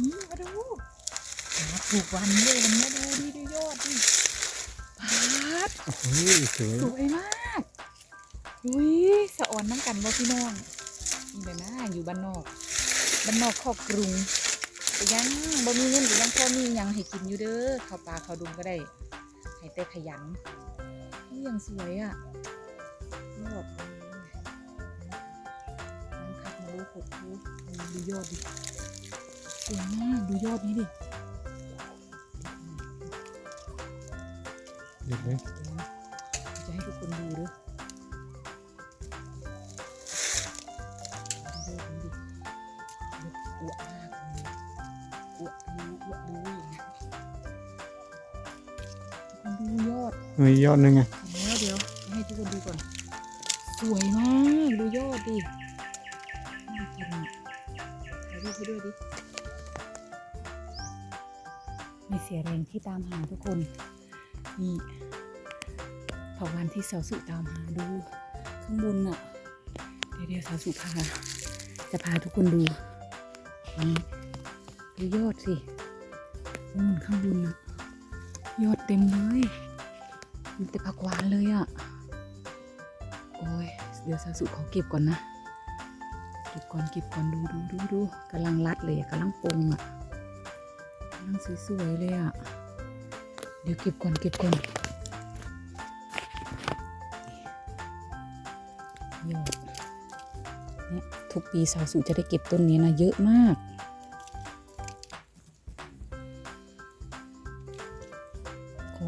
นี่มาดูมาถูกวันเลยวันนี้ดูดิดูยอดดิปาดโอ้โหสวยสวยมากอุ้ยสะอ่อนน้ำกันบ่พี่น้องนี่เลยนะอยู่บ้านนอกบ้านนอกครอบกรุงยังบ่มีเงินก็ยังพอมียังให้กินอยู่เด้อข้าวปลาข้าวดุมก็ได้ให้แต่ขยันนี่ยังสวยอะยอดน้ำคักมาดูหดดูดูยอดดิ สวยมากดูยอดนี้ดิเด็ดไหมจะให้ทุกคนดูด้วยดูดิดูอ้วกมากเลยอ้วกดูอ้วกดูอย่างเงี้ยทุกคนดูยอดเฮ้ยยอดนึงไงเดี๋ยวเดี๋ยวให้ทุกคนดูก่อน สวยมากดูยอดดิน่ากินอะถ่ายรูปให้ด้วยดิ ไม่เสียแรงที่ตามหาทุกคน นี่ผักหวานที่สาวสุตามหาดูข้างบนน่ะเดี๋ยวเดี๋ยวสาวสุพาจะพาทุกคนดูนี่ดูยอดสินู่นข้างบนน่ะ ยอดเต็มเลยมีแต่ผักหวานเลยอะ โอ้ย เดี๋ยวสาวสุขอเก็บก่อนนะ เก็บก่อนเก็บก่อนดูดูดูดูกำลังรัดเลยกำลังปงอะ ลังสวยๆเลยอะ เดี๋ยวเก็บก่อนเก็บก่อนยอดเนี่ยทุกปีสาวสุจะได้เก็บต้นนี้นะเยอะมากก็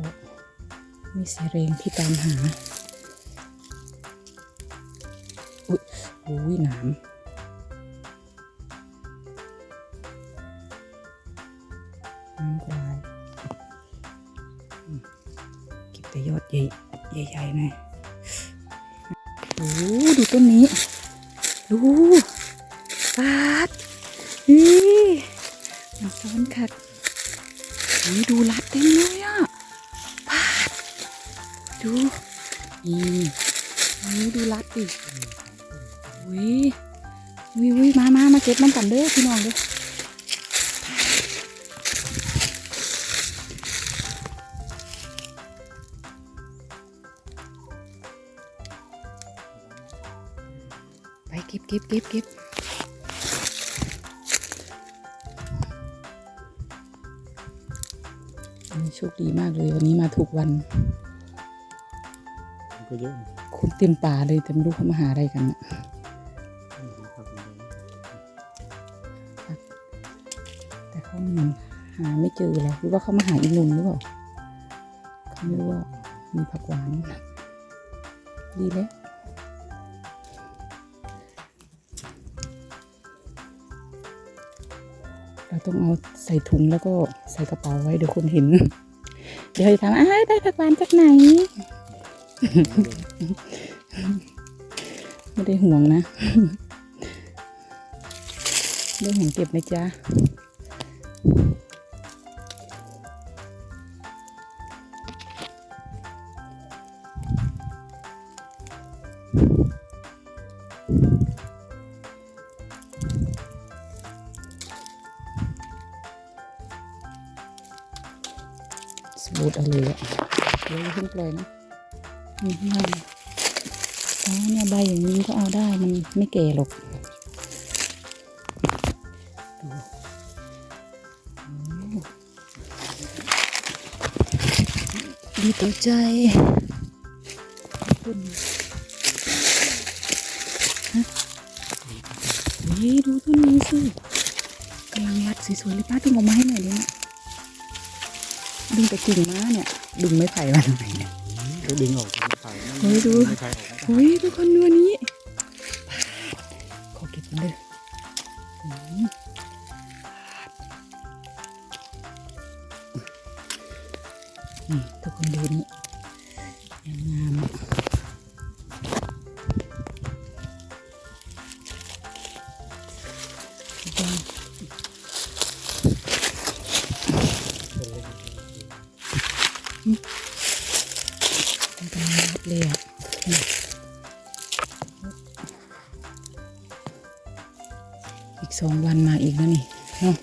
มีเสเรงที่ตามหา อุ้ยอุ้ยหนาม ยอดใหญ่ใหญ่ๆหน่อยโอ้ดูต้นนี้ ดูปาดนี่ดอกซ้อนขัดนี่ดูรัดเต็มเลยอะปาดดูนี่นี่ดูรัดดิวิวิวิมามามาเก็บน้ำกันเด้อพี่น้องเด้อ เก็บเก็บเก็บเก็บอันนี้โชคดีมากเลยวันนี้มาถูกวันก็เยอะนะคนเต็มป่าเลยแต่ไม่รู้เขามาหาอะไรกันน่ะครับแต่เขาเหมือนหาไม่เจอแล้วหรือว่าเขามาหาอีกหนุ่มหรือเปล่าเขาไม่รู้ว่ามีผักหวานดีแล้ว ต้องเอาใส่ถุงแล้วก็ใส่กระเป๋าไว้เดี๋ยวคนเห็น เดี๋ยวจะถามอ้าวได้ผักหวานจากไหน ไม่ได้ห่วงนะได้ห่วงเก็บนะจ๊ะส บูดเอาเลยอะเดี๋ยวอย่าเพิ่งปล่อยนะนี่ข้างล่างอ๋อเนี่ยใบอย่างนี้ก็เอาได้มันไม่แก่หรอกดีต่อใจต้นฮะนี่ดูต้นนี้สิกำลังรัดสวยๆเลยป้าดึงออกมาให้หน่อยดินะ ดึงแต่กิ่งมาเนี่ย ดึงไม่ไผ่มาทำไมเนี่ยก็ดึงออกจากไข่เฮ้ยดูไม่ไข่ออกไม่ได้เฮ้ยทุกคนดูอันนี้ขอเก็บมันเลยอืมนี่ทุกคนดูนี่ยังงามอะ สองวันมาอีกแล้วนี่เนาะ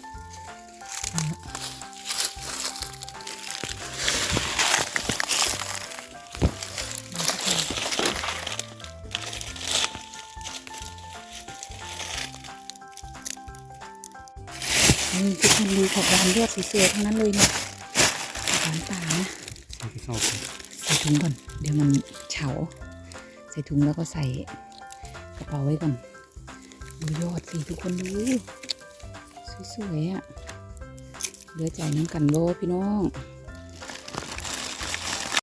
นี่ทุกคนดูขอบดานยอดสวยๆทั้งนั้นเลยเนี่ยหวานป่านะใส่ถุงก่อน เดี๋ยวมันเฉา ใส่ถุงแล้วก็ใส่กระเป๋าไว้ก่อน ยอดสีทุกคนดูสวยๆอะ่ะเหลือใจน้ำกันโลพี่น้อง